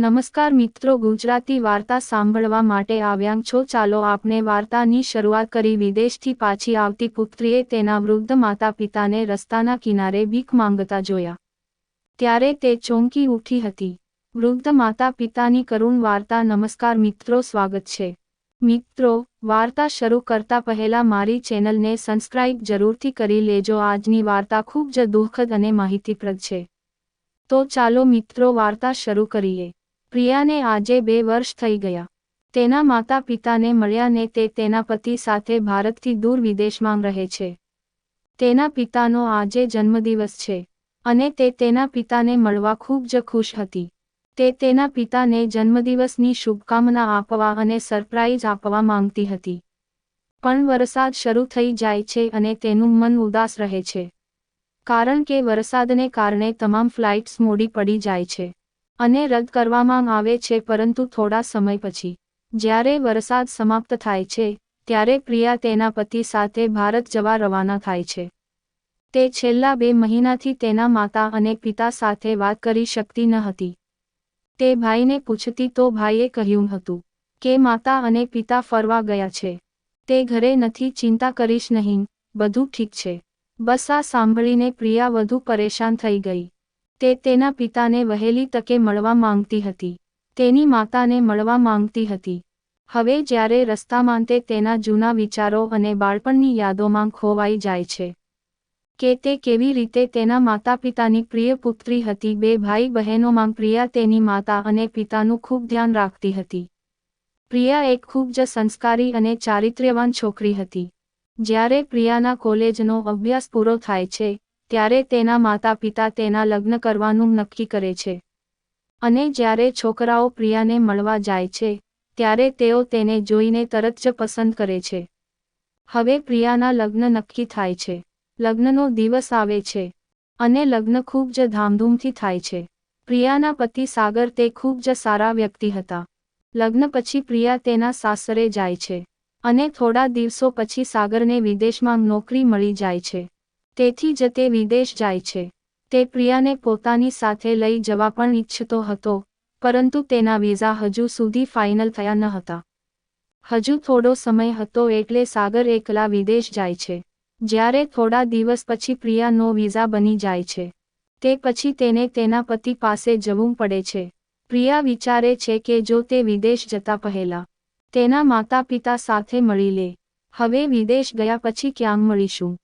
નમસ્કાર મિત્રો, ગુજરાતી વાર્તા સાંભળવા માટે આવ્યાં છો. ચાલો આપણે વાર્તાની શરૂઆત કરી. વિદેશથી પાછી આવતી પુત્રીએ તેના વૃદ્ધ માતા પિતાને રસ્તાના કિનારે ભીખ માંગતા જોયા. ત્યારે તે ચોંકી ઉઠી હતી. વૃદ્ધ માતા પિતાની કરુણ વાર્તા, નમસ્કાર મિત્રો, સ્વાગત છે. મિત્રો, વાર્તા શરૂ કરતા પહેલા મારી ચેનલને સબસ્ક્રાઇબ જરૂરથી કરી લેજો. આજની વાર્તા ખૂબ જ દુઃખદ અને માહિતીપ્રદ છે. તો ચાલો મિત્રો, વાર્તા શરૂ કરીએ. પ્રિયાને આજે બે વર્ષ થઈ ગયા. તેના માતા પિતાને મળ્યા ને તે તેના પતિ સાથે ભારતથી દૂર વિદેશમાં રહે છે. તેના પિતાનો આજે જન્મદિવસ છે અને તે તેના પિતાને મળવા ખૂબ જ ખુશ હતી. તે તેના પિતાને જન્મદિવસની શુભકામના આપવા અને સરપ્રાઇઝ આપવા માંગતી હતી. પણ વરસાદ શરૂ થઈ જાય છે અને તેનું મન ઉદાસ રહે છે. કારણ કે વરસાદને કારણે તમામ ફ્લાઇટ્સ મોડી પડી જાય છે. અને રદ કરવામાં આવે છે, પરંતુ થોડા સમય પછી. જ્યારે વરસાદ સમાપ્ત થાય છે, ત્યારે પ્રિયા તેના પતિ સાથે ભારત જવા રવાના થાય છે. તે છેલ્લા બે મહિનાથી તેના માતા અને પિતા સાથે વાત કરી શકતી ન હતી. તે ભાઈને પૂછતી તો ભાઈએ કહ્યું હતું કે, માતા અને પિતા ફરવા ગયા છે. તે ઘરે નથી, ચિંતા કરીશ નહીં. બધું ઠીક છે. બસ આ સાંભળીને પ્રિયા વધુ પરેશાન થઈ ગઈ. તે તેના પિતાને વહેલી તકે મળવા માંગતી હતી. તેની માતાને મળવા માંગતી હતી. હવે જ્યારે રસ્તામાં તે તેના જૂના વિચારો અને બાળપણની યાદોમાં ખોવાઈ જાય છે. કે તે કેવી રીતે તેના માતા પિતાની પ્રિય પુત્રી હતી, બે ભાઈ બહેનોમાં પ્રિયા તેની માતા અને પિતાનું ખૂબ ધ્યાન રાખતી હતી. પ્રિયા એક ખૂબ જ સંસ્કારી અને ચારિત્ર્યવાન છોકરી હતી. જ્યારે પ્રિયાના કોલેજનો અભ્યાસ પૂરો થાય છે ત્યારે તેના માતા પિતા તેના લગ્ન કરવાનું નક્કી કરે છે. અને જ્યારે છોકરાઓ પ્રિયાને મળવા જાય છે, ત્યારે તેઓ તેને જોઈને તરત જ પસંદ કરે છે. હવે પ્રિયાના લગ્ન નક્કી થાય છે. લગ્નનો દિવસ આવે છે. અને લગ્ન ખૂબ જ ધામધૂમથી થાય છે. પ્રિયાના પતિ સાગર તે ખૂબ જ સારા વ્યક્તિ હતા. લગ્ન પછી પ્રિયા તેના સાસરે જાય છે. અને થોડા દિવસો પછી સાગરને વિદેશમાં નોકરી મળી જાય છે. તેથી જ તે વિદેશ જાય છે. તે પ્રિયાને પોતાની સાથે લઈ જવા પણ ઈચ્છતો હતો, પરંતુ તેના વિઝા હજુ સુધી ફાઇનલ થયા ન હતા. હજુ થોડો સમય હતો એટલે સાગર એકલા વિદેશ જાય છે. જ્યારે થોડા દિવસ પછી પ્રિયાનો વિઝા બની જાય છે. તે પછી તેને તેના પતિ પાસે જવું પડે છે. પ્રિયા વિચારે છે કે જો તે વિદેશ જતા પહેલા, તેના માતા પિતા સાથે મળી લે. હવે વિદેશ ગયા પછી ક્યાં મળીશું?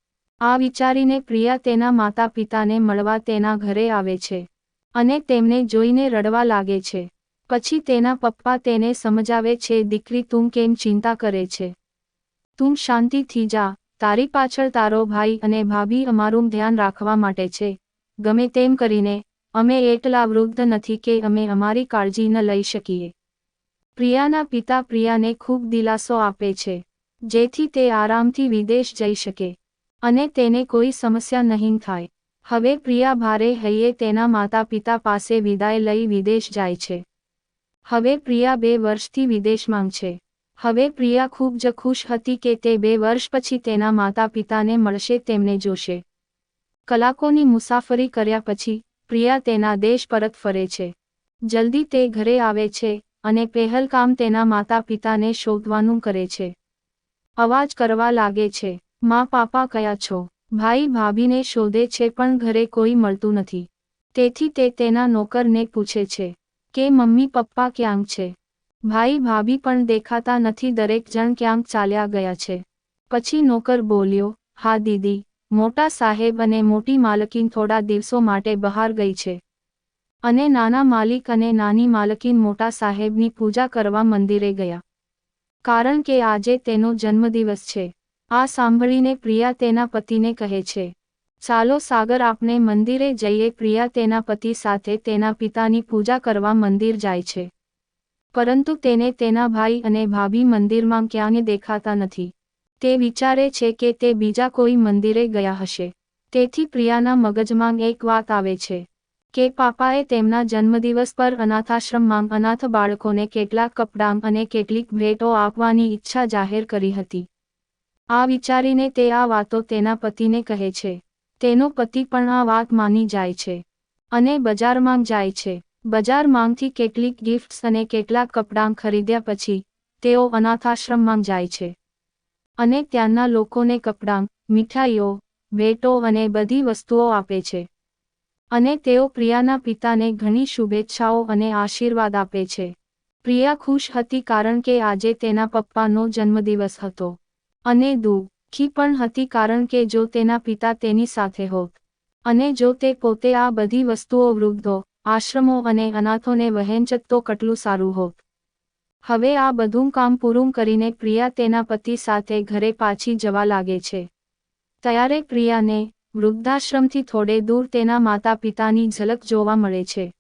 આ વિચારીને પ્રિયા તેના માતા પિતાને મળવા તેના ઘરે આવે છે અને તેમને જોઈને રડવા લાગે છે. પછી તેના પપ્પા તેને સમજાવે છે, દીકરી, તું કેમ ચિંતા કરે છે? તું શાંતિથી જા. તારી પાછળ તારો ભાઈ અને ભાભી અમારું ધ્યાન રાખવા માટે છે. ગમે તેમ કરીને, અમે એટલા વૃદ્ધ નથી કે અમે અમારી કાળજી ન લઈ શકીએ. પ્રિયાના પિતા પ્રિયાને ખૂબ દિલાસો આપે છે, જેથી તે આરામથી વિદેશ જઈ શકે. અને તેને કોઈ સમસ્યા નહીં થાય. હવે પ્રિયા ભારે હૈયે તેના માતા પિતા પાસે વિદાય લઈ વિદેશ જાય છે. હવે પ્રિયા બે વર્ષથી વિદેશમાં છે. હવે પ્રિયા ખૂબ જ ખુશ હતી કે તે બે વર્ષ પછી તેના માતા પિતાને મળશે તેમને જોશે. કલાકોની મુસાફરી કર્યા પછી, પ્રિયા તેના દેશ પરત ફરે છે. જલ્દી તે ઘરે આવે છે અને પહેલકામ તેના માતા પિતાને શોધવાનું કરે છે. અવાજ કરવા લાગે છે. માં પાપા કયા છો? ભાઈ ભાભીને શોધે છે પણ ઘરે કોઈ મળતું નથી. તેથી તે તેના નોકરને પૂછે છે કે મમ્મી પપ્પા ક્યાંક છે? ભાઈ ભાભી પણ દેખાતા નથી દરેક જણ ક્યાંક ચાલ્યા ગયા છે. પછી નોકર બોલ્યો, હા દીદી, મોટા સાહેબ અને મોટી માલકીન થોડા દિવસો માટે બહાર ગઈ છે. અને નાના માલિક અને નાની માલકીન મોટા સાહેબની પૂજા કરવા મંદિરે ગયા. કારણ કે આજે તેનો જન્મદિવસ છે. આ સાંભળીને પ્રિયા તેના પતિને કહે છે, ચાલો સાગર આપને મંદિરે જઈએ. પ્રિયા તેના પતિ સાથે તેના પિતાની પૂજા કરવા મંદિર જાય છે. પરંતુ તેને તેના ભાઈ અને ભાભી મંદિરમાં ક્યાંય દેખાતા નથી. તે વિચારે છે કે તે બીજા કોઈ મંદિરે ગયા હશે. તેથી પ્રિયાના મગજમાં એક વાત આવે છે, કે પાપાએ તેમના જન્મદિવસ પર અનાથાશ્રમમાં અનાથ બાળકોને કેટલાક કપડાં અને કેટલીક ભેટો આપવાની ઈચ્છા જાહેર કરી હતી. આ વિચારીને તે આ વાતો તેના પતિને કહે છે. તેનો પતિ પણ આ વાત માની જાય છે. અને બજારમાં જાય છે. બજારમાંથી કેટલીક ગિફ્ટ્સ અને કેટલાક કપડાં ખરીદ્યા પછી તેઓ અનાથાશ્રમમાં જાય છે. અને ત્યાંના લોકોને કપડાં, મીઠાઈઓ, ભેટો અને બધી વસ્તુઓ આપે છે. અને તેઓ પ્રિયાના પિતાને ઘણી શુભેચ્છાઓ અને આશીર્વાદ આપે છે. પ્રિયા ખુશ હતી કારણ કે આજે તેના પપ્પાનો જન્મદિવસ હતો. અને દુઃખી પણ હતી કારણ કે જો તેના પિતા તેની સાથે હોત અને જો તે પોતે આ બધી વસ્તુઓ વૃદ્ધો, આશ્રમો અને અનાથોને વહેંચત તો કેટલું સારું હોત. હવે આ બધું કામ પૂરું કરીને પ્રિયા તેના પતિ સાથે ઘરે પાછી જવા લાગે છે. ત્યારે પ્રિયાને વૃદ્ધાશ્રમથી થોડે દૂર તેના માતા પિતાની ઝલક જોવા મળે છે.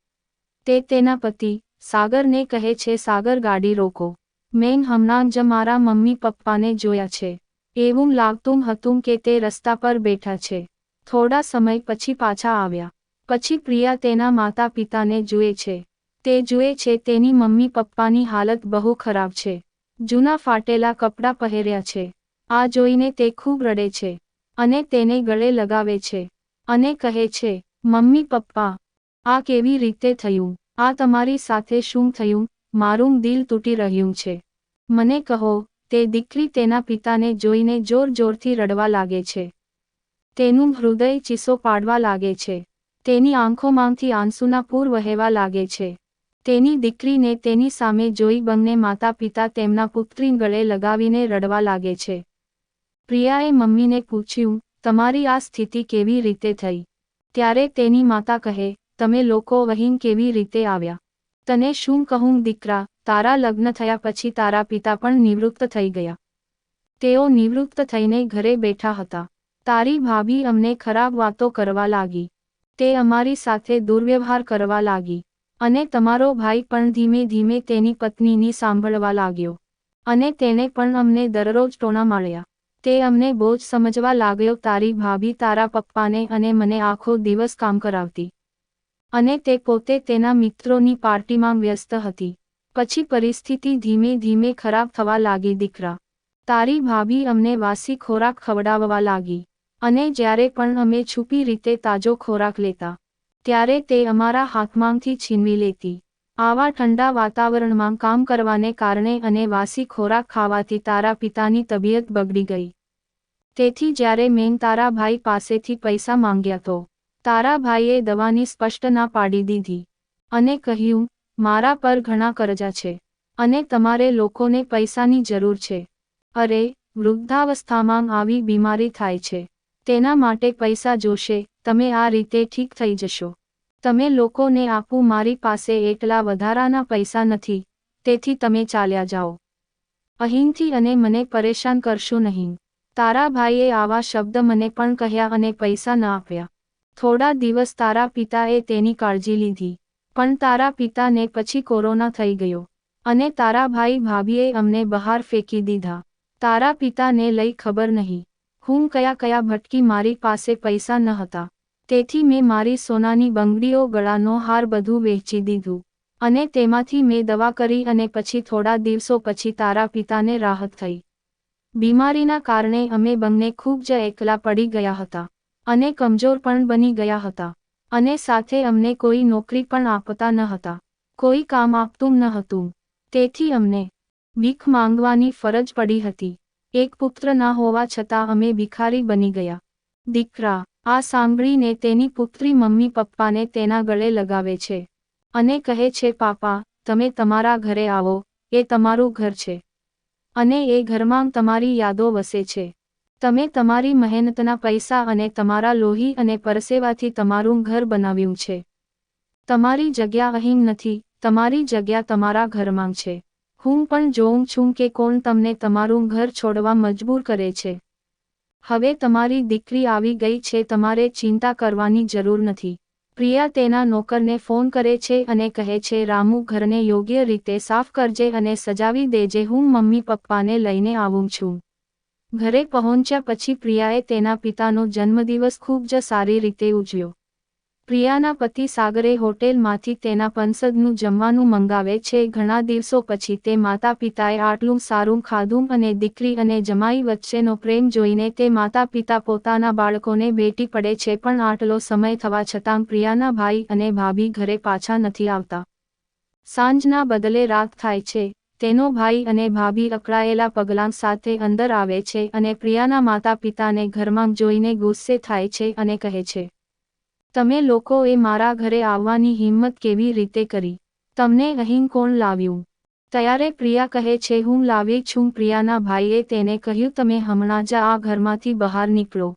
તે તેના પતિ સાગરને કહે છે, સાગર, ગાડી રોકો. મેં હમણાં જ મારા મમ્મી પપ્પાને જોયા છે. એવું લાગતું હતું કે તે રસ્તા પર બેઠા છે. થોડા સમય પછી પાછા આવ્યા. પછી પ્રિયા તેના માતા પિતાને જુએ છે. તે જુએ છે તેની મમ્મી પપ્પાની હાલત બહુ ખરાબ છે. જૂના ફાટેલા કપડાં પહેર્યા છે. આ જોઈને તે ખૂબ રડે છે. અને તેને ગળે લગાવે છે. અને કહે છે, મમ્મી પપ્પા, આ કેવી રીતે થયું? આ તમારી સાથે શું થયું? મારું દિલ તૂટી રહ્યું છે. મને કહો, તે દીકરી તેના પિતાને જોઈને જોર જોરથી રડવા લાગે છે. તેનું હૃદય ચીસો પાડવા લાગે છે. તેની આંખોમાંથી આંસુના પૂર વહેવા લાગે છે. તેની દીકરીને તેની સામે જોઈ બંને માતા પિતા તેમના પુત્રી ગળે લગાવીને રડવા લાગે છે. પ્રિયાએ મમ્મીને પૂછ્યું, તમારી આ સ્થિતિ કેવી રીતે થઈ? ત્યારે તેની માતા કહે, તમે લોકો વહીન કેવી રીતે આવ્યા? તને શું કહું દીકરા, તારા લગ્ન થયા પછી તારા પિતા પણ નિવૃત્ત થઈ ગયા. તેઓ નિવૃત્ત થઈને ઘરે બેઠા હતા. તારી ભાભી અમને ખરાબ વાતો કરવા લાગી. તે અમારી સાથે દુર્વ્યવહાર કરવા લાગી. અને તમારો ભાઈ પણ ધીમે ધીમે તેની પત્નીની સાંભળવા લાગ્યો. અને તેને પણ અમને દરરોજ ટોણા મળ્યા. તે અમને બોજ સમજવા લાગ્યો, તારી ભાભી તારા પપ્પાને અને મને આખો દિવસ કામ કરાવતી. અને તે પોતે તેના મિત્રોની પાર્ટીમાં વ્યસ્ત હતી. પછી પરિસ્થિતિ ધીમે ધીમે ખરાબ થવા લાગી દીકરા. તારી ભાભી અમને વાસી ખોરાક ખવડાવવા લાગી. અને જ્યારે પણ અમે છુપી રીતે તાજો ખોરાક લેતા, ત્યારે તે અમારા હાથમાંથી છીનવી લેતી. આવા ઠંડા વાતાવરણમાં કામ કરવાને કારણે અને વાસી ખોરાક ખાવાથી તારા પિતાની તબિયત બગડી ગઈ. તેથી જ્યારે મેં તારા ભાઈ પાસેથી પૈસા માંગ્યા તો તારા ભાઈએ દવાની સ્પષ્ટ ના પાડી દીધી. અને કહ્યું, મારા પર ઘણા કરજા છે, અને તમારે લોકોને પૈસાની જરૂર છે. અરે, વૃદ્ધાવસ્થામાં આવી બીમારી થાય છે. તેના માટે પૈસા જોશે, તમે આ રીતે ઠીક થઈ જશો. તમે લોકોને આપું મારી પાસે એટલા વધારાના પૈસા નથી, તેથી તમે ચાલ્યા જાઓ. અહીંથી અને મને પરેશાન કરશો નહીં. તારાભાઈએ આવા શબ્દ મને પણ કહ્યા અને પૈસા ન આપ્યા. થોડા દિવસ તારા પિતાએ તેની કાળજી લીધી, પણ તારા પિતાને પછી કોરોના થઈ ગયો અને તારા ભાઈ ભાભીએ અમને બહાર ફેંકી દીધા. તારા પિતાને લઈ ખબર નહીં, હું કયા કયા ભટકી મારી પાસે પૈસા ન હતા. તેથી મેં મારી સોનાની બંગડીઓ ગળાનો હાર બધું વહેંચી દીધું અને તેમાંથી મેં દવા કરી અને પછી થોડા દિવસો પછી તારા પિતાને રાહત થઈ. બીમારીના કારણે અમે બંને ખૂબ જ એકલા પડી ગયા હતા. અને કમજોર પણ બની ગયા હતા. અને સાથે અમને કોઈ નોકરી પણ આપતા ન હતા. કોઈ કામ આપતું ન હતું. તેથી અમને ભીખ માંગવાની ફરજ પડી હતી. એક પુત્ર ના હોવા છતાં અમે ભિખારી બની ગયા. દીકરા, આ સાંભળીને તેની પુત્રી મમ્મી પપ્પાને તેના ગળે લગાવે છે. અને કહે છે, પાપા, તમે તમારા ઘરે આવો. એ તમારું ઘર છે. અને એ ઘરમાં તમારી યાદો વસે છે. તમે તમારી મહેનતના પૈસા અને તમારા લોહી અને પરસેવાથી તમારું ઘર બનાવ્યું છે. તમારી જગ્યા અહીં નથી, તમારી જગ્યા તમારા ઘરમાં છે. હું પણ જોઉં છું કે કોણ તમને તમારું ઘર છોડવા મજબૂર કરે છે. હવે તમારી દીકરી આવી ગઈ છે, તમારે ચિંતા કરવાની જરૂર નથી. પ્રિયા તેના નોકરને ફોન કરે છે અને કહે છે, રામુ, ઘરને યોગ્ય રીતે સાફ કરજે અને સજાવી દેજે. હું મમ્મી પપ્પાને લઈને આવું છું. ઘરે પહોંચ્યા પછી પ્રિયાએ તેના પિતાનો જન્મદિવસ ખૂબ જ સારી રીતે ઉજવ્યો. પ્રિયાના પતિ સાગરે હોટેલમાંથી તેના પંસદનું જમવાનું મંગાવે છે. ઘણા દિવસો પછી તે માતા પિતાએ આટલું સારું ખાધું અને દીકરી અને જમાઈ વચ્ચેનો પ્રેમ જોઈને તે માતા પિતા પોતાના બાળકોને ભેટી પડે છે, પણ આટલો સમય થવા છતાં પ્રિયાના ભાઈ અને ભાભી ઘરે પાછા નથી આવતા. સાંજના બદલે રાત થાય છે. તેનો ભાઈ અને ભાભી અકળાયેલા પગલાં સાથે અંદર આવે છે અને પ્રિયાના માતા પિતાને ઘરમાં જોઈને ગુસ્સે થાય છે અને કહે છે, તમે લોકોએ મારા ઘરે આવવાની હિંમત કેવી રીતે કરી? તમને અહીં કોણ લાવ્યું? ત્યારે પ્રિયા કહે છે, હું લાવી છું. પ્રિયાના ભાઈએ તેને કહ્યું, તમે હમણાં જ આ ઘરમાંથી બહાર નીકળો.